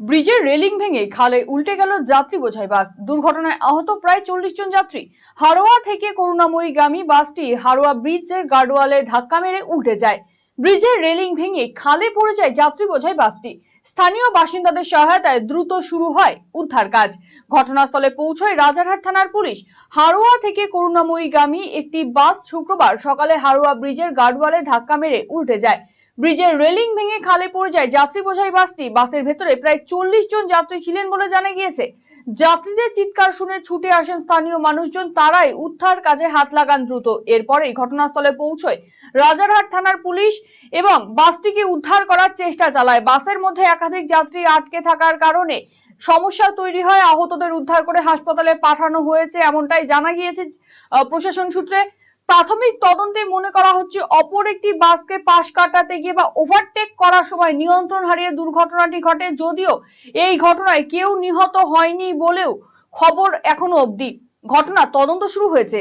ব্রিজের রেলিং ভেঙে খালে উল্টে গেল যাত্রী বোঝাই বাস। দুর্ঘটনায় আহত প্রায় চল্লিশ জন যাত্রী। হারোয়া থেকে করুণাময়ীগামী বাসটি হারোয়া ব্রিজের গার্ডওয়ালে ধাক্কা মেরে উল্টে যায়। ব্রিজের রেলিং ভেঙে খালে পড়ে যায় যাত্রী বোঝাই বাসটি। স্থানীয় বাসিন্দাদের সহায়তায় দ্রুত শুরু হয় উদ্ধার কাজ। ঘটনাস্থলে পৌঁছয় রাজারহাট থানার পুলিশ। হারোয়া থেকে করুণাময়ীগামী একটি বাস শুক্রবার সকালে হারোয়া ব্রিজের গার্ডওয়ালে ধাক্কা মেরে উল্টে যায়। ব্রিজের রেলিং ভেঙে খালে পড়ে যায় যাত্রী বোঝাই বাসটি। বাসের ভেতরে প্রায় চল্লিশ জন যাত্রী ছিলেন বলে জানা গিয়েছে। যাত্রীদের চিৎকার শুনে ছুটে আসেন স্থানীয় মানুষজন, তারাই উদ্ধার কাজে হাত লাগান দ্রুত। এরপরেই ঘটনাস্থলে পৌঁছয় রাজারহাট থানার পুলিশ এবং বাসটিকে উদ্ধার করার চেষ্টা চালায়। বাসের মধ্যে একাধিক যাত্রী আটকে থাকার কারণে সমস্যা তৈরি হয়। আহতদের উদ্ধার করে হাসপাতালে পাঠানো হয়েছে, এমনটাই জানা গিয়েছে প্রশাসন সূত্রে। প্রাথমিক তদন্তে মনে করা হচ্ছে অপর একটি বাসকে পাশ কাটাতে গিয়ে বা ওভারটেক করার সময় নিয়ন্ত্রণ হারিয়ে দুর্ঘটনাটি ঘটে, যদিও এই ঘটনায় কেউ নিহত হয়নি বলেও খবর এখনও অবধি। ঘটনা তদন্ত শুরু হয়েছে।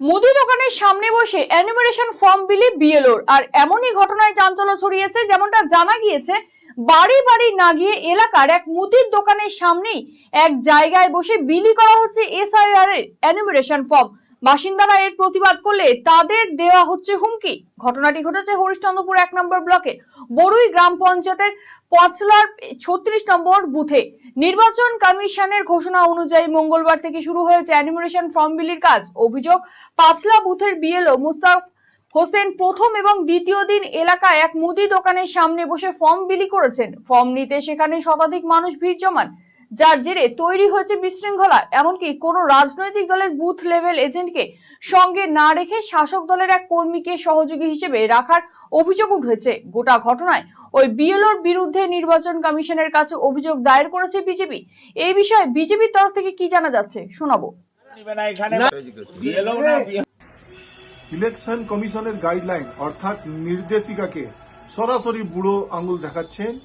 মুদি দোকানের সামনে বসে অ্যানিমেশন ফর্ম বিলি বিএলওর, আর এমনই ঘটনায় চাঞ্চল্য ছড়িয়েছে যেমনটা জানা গিয়েছে বাড়ি বাড়ি না গিয়ে এলাকার এক মুদির দোকানের সামনেই এক জায়গায় বসে বিলি করা হচ্ছে এসআইআর এর অ্যানিমেশন ফর্ম বাসিন্দারা এর প্রতিবাদ করলে তাদের দেওয়া হচ্ছে হুমকি। ঘটনাটি ঘটেছে হরিশ্চন্দ্রপুর এক নম্বর ব্লকের বড়ুই গ্রাম পঞ্চায়েতের পচলার ছত্রিশ নম্বর বুথে। নির্বাচন কমিশনের ঘোষণা অনুযায়ী মঙ্গলবার থেকে শুরু হয়েছে অ্যানিমেশন ফর্ম বিলির কাজ। অভিযোগ, পাঁচলা বুথের বিএলও মুস্তাফ হোসেন প্রথম এবং দ্বিতীয় দিন এলাকায় এক মুদি দোকানের সামনে বসে ফর্ম বিলি করেছেন। ফর্ম নিতে সেখানে শতাধিক মানুষ ভিড় জমান, যার জেরে তৈরি হয়েছে বিশৃঙ্খলা। এমনকি কোনো রাজনৈতিক দলের বুথ লেভেল এজেন্টকে সঙ্গে না রেখে শাসক দলের এক কর্মীকে সহযোগী হিসেবে রাখার অভিযোগ উঠেছে। গোটা ঘটনায় ওই বিএলওর বিরুদ্ধে নির্বাচন কমিশনের কাছে অভিযোগ দায়ের করেছে বিজেপি। এই বিষয়ে বিজেপির তরফ থেকে কি জানা যাচ্ছে, শোনাবো। ইলেকশন কমিশনের গাইডলাইন, অর্থাৎ নির্দেশিকাকে সরাসরি বুড়ো আঙুল দেখাচ্ছেন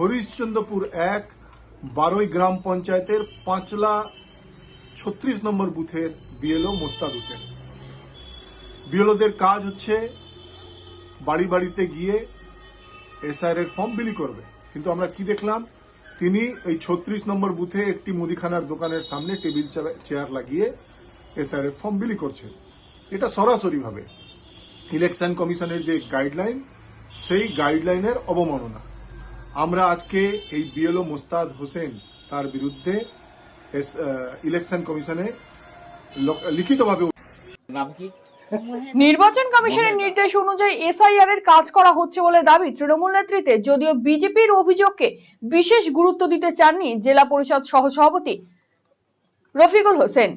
হরিশ্চন্দ্রপুর এক, বারোই গ্রাম পঞ্চায়েতের পাঁচলা, ছত্রিশ নম্বর বুথের বিএলও মোস্তাদ হোসেন। বিএলওদের কাজ হচ্ছে বাড়ি বাড়িতে গিয়ে এসআইআর এর ফর্ম বিলি করবে। কিন্তু আমরা কি দেখলাম? তিনি এই ছত্রিশ নম্বর বুথে একটি মুদিখানার দোকানের সামনে টেবিল চেয়ার- লাগিয়ে এসআইআর এর ফর্ম বিলি করছেন। এটা সরাসরিভাবে ইলেকশন কমিশনের যে গাইডলাইন সেই গাইডলাইনের অবমাননা। আমরা আজকে এই বিএলও মোস্তাদ হোসেন তার বিরুদ্ধে ইলেকশন কমিশনে লিখিতভাবে নাম কি? নির্বাচন কমিশনের নির্দেশ অনুযায়ী এসআইআর এর কাজ করা হচ্ছে বলে দাবি তৃণমূল নেতৃত্বে যদিও বিজেপির অভিযোগকে বিশেষ গুরুত্ব দিতে চাননি জেলা পরিষদ সহসভাপতি রফিকুল হোসেন।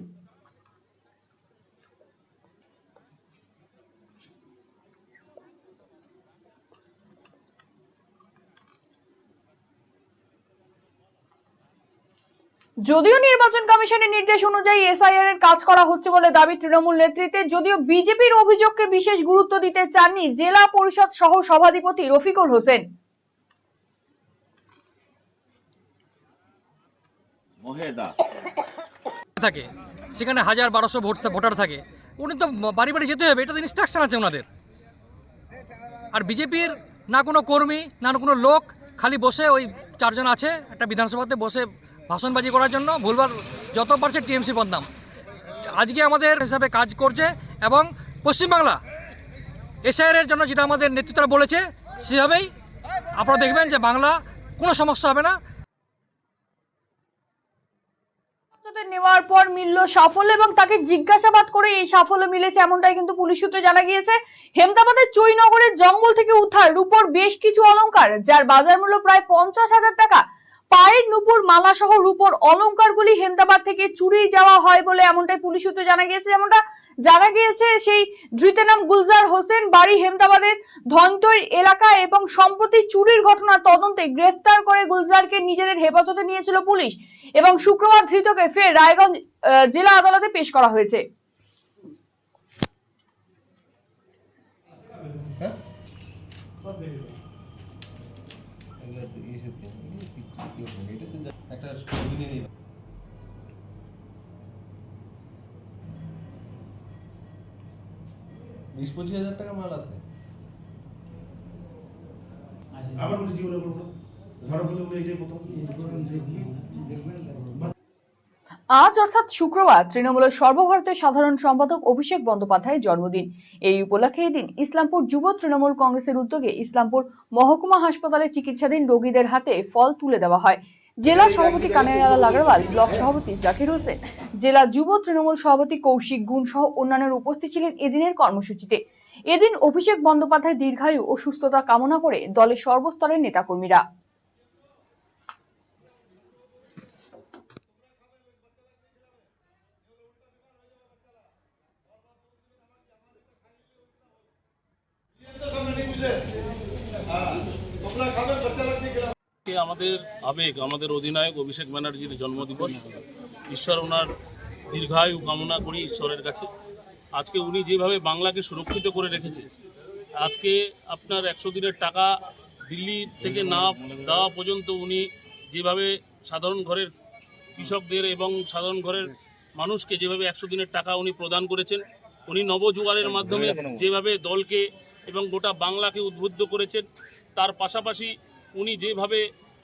যদিও নির্বাচন কমিশনের নির্দেশ অনুযায়ী এসআইআর এর কাজ করা হচ্ছে বলে দাবি তৃণমূল নেতৃত্বে যদিও বিজেপির অভিযোগকে বিশেষ গুরুত্ব দিতে চাননি জেলা পরিষদ সহ সভাধিপতি রফিকুল হোসেন। থাকে সেখানে হাজার বারোশো ভোট ভোটার থাকে। উনি তো বাড়ি বাড়ি যেতে হবে এটা তো ইনস্ট্রাকশন আছে ওনাদের। আর বিজেপির না কোনো কর্মী না কোনো লোক খালি বসে ওই চারজন আছে একটা বিধানসভাতে বসে ভাষণবাজি করার জন্য ভুলবার যত পারছে টিএমসি বদনাম। আজকে আমাদের হিসাবে কাজ করছে এবং পশ্চিমবাংলা এসআইআর জন্য যেটা আমাদের নেতৃত্বরা বলেছে, সেভাবেই আপনারা দেখবেন যে বাংলা কোনো সমস্যা হবে না। নেওয়ার পর মিলল সাফল্য এবং তাকে জিজ্ঞাসাবাদ করে এই সাফল্য মিলেছে এমনটাই কিন্তু পুলিশ সূত্রে জানা গিয়েছে। হেমদাবাদের চৈনগরের জঙ্গল থেকে উদ্ধার, রূপর বেশ কিছু অলংকার, যার বাজার মূল্য প্রায় পঞ্চাশ হাজার টাকা। পায়ের নুপুর মালা সহ রূপর অলংকারগুলি হেমদাবাদ থেকে চুরি যাওয়া হয় বলে এমনটাই পুলিশ সূত্রে জানা গিয়েছে। যেমনটা জানা গিয়েছে, সেই ধৃতের নাম গুলজার হোসেন, বাড়ি হেমদাবাদের ধন্তৈর এলাকা এবং সম্প্রতি চুরির ঘটনার তদন্তে গ্রেফতার করে গুলজারকে নিজেদের হেফাজতে নিয়েছিল পুলিশ এবং শুক্রবার ধৃতকে ফের রায়গঞ্জ জেলা আদালতে পেশ করা হয়েছে। একটা বিশ পঁচিশ হাজার টাকা মাল আছে। আবার বলছি জীবনে বলে এটাই প্রথম। দেখবেন আজ অর্থাৎ শুক্রবার তৃণমূলের সর্বভারতীয় সাধারণ সম্পাদক অভিষেক বন্দ্যোপাধ্যায়ের জন্মদিন। এই উপলক্ষে এদিন ইসলামপুর যুব তৃণমূল কংগ্রেসের উদ্যোগে ইসলামপুর মহকুমা হাসপাতালে চিকিৎসাধীন রোগীদের হাতে ফল তুলে দেওয়া হয়। জেলা সভাপতি কানাইলাল আগরওয়াল ব্লক সভাপতি জাকির হোসেন, জেলা যুব তৃণমূল সভাপতি কৌশিক গুণ সহ অন্যান্যরা উপস্থিত ছিলেন এদিনের কর্মসূচিতে। এদিন অভিষেক বন্দ্যোপাধ্যায় দীর্ঘায়ু ও সুস্থতা কামনা করে দলের সর্বস্তরের নেতাকর্মীরা আজকে আমাদের আবেগ, আমাদের অধিনায়ক অভিষেক ব্যানার্জির জন্মদিবস, ঈশ্বর ওনার দীর্ঘায়ু কামনা করি ঈশ্বরের কাছে। আজকে উনি যেভাবে বাংলাকে সুরক্ষিত করে রেখেছে, আজকে আপনার একশো দিনের টাকা দিল্লি থেকে না দেওয়া পর্যন্ত উনি যেভাবে সাধারণ ঘরের কৃষকদের এবং সাধারণ ঘরের মানুষকে যেভাবে একশো দিনের টাকা উনি প্রদান করেছেন, উনি নবজোয়ারের মাধ্যমে যেভাবে দলকে এবং গোটা বাংলাকে উদ্বুদ্ধ করেছেন, তার পাশাপাশি উনি যেভাবে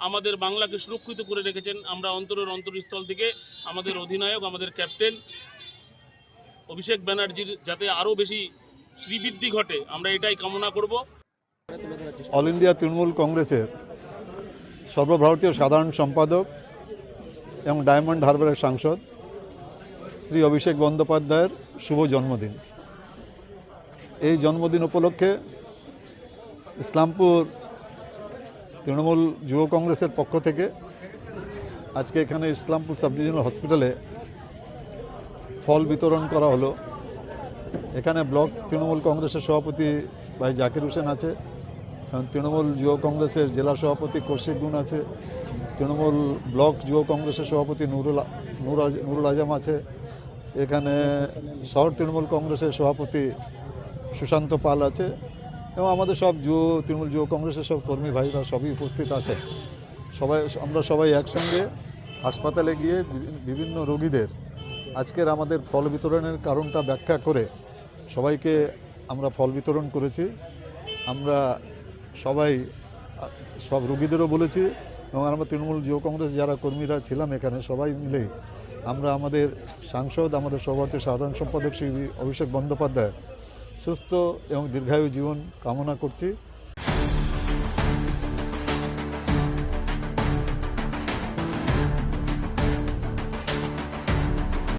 আমাদের বাংলাকে সুরক্ষিত করে রেখেছেন। আমরা অন্তরের অন্তরস্থল থেকে আমাদের অধিনায়ক, আমাদের ক্যাপ্টেন অভিষেক ব্যানার্জির যাতে আরও বেশি শ্রীবৃদ্ধি ঘটে, আমরা এটাই কামনা করব। অল ইন্ডিয়া তৃণমূল কংগ্রেসের সর্বভারতীয় সাধারণ সম্পাদক এবং ডায়মন্ড হারবারের সাংসদ শ্রী অভিষেক বন্দ্যোপাধ্যায়ের শুভ জন্মদিন। এই জন্মদিন উপলক্ষে ইসলামপুর তৃণমূল যুব কংগ্রেসের পক্ষ থেকে আজকে এখানে ইসলামপুর সাব ডিভিশনাল হসপিটালে ফল বিতরণ করা হলো। এখানে ব্লক তৃণমূল কংগ্রেসের সভাপতি ভাই জাকির হোসেন আছে তৃণমূল যুব কংগ্রেসের জেলা সভাপতি কৌশিক গুণ আছে, তৃণমূল ব্লক যুব কংগ্রেসের সভাপতি নুরুল নুর নুরুল আজম আছে, এখানে শহর তৃণমূল কংগ্রেসের সভাপতি সুশান্ত পাল আছে এবং আমাদের সব যুব, তৃণমূল যুব কংগ্রেসের সব কর্মী ভাইরা সবই উপস্থিত আছে। সবাই, আমরা সবাই একসঙ্গে হাসপাতালে গিয়ে বিভি- বিভিন্ন রোগীদের আজকের আমাদের ফল বিতরণের কারণটা ব্যাখ্যা করে সবাইকে আমরা ফল বিতরণ করেছি। আমরা সবাই সব রোগীদেরও বলেছি এবং আমরা তৃণমূল যুব কংগ্রেস যারা কর্মীরা ছিলাম এখানে সবাই মিলে আমরা আমাদের সাংসদ, আমাদের সভাপতি, সাধারণ সম্পাদক শ্রী অভিষেক বন্দ্যোপাধ্যায় সুস্থ এবং দীর্ঘায়ু জীবন কামনা করছি।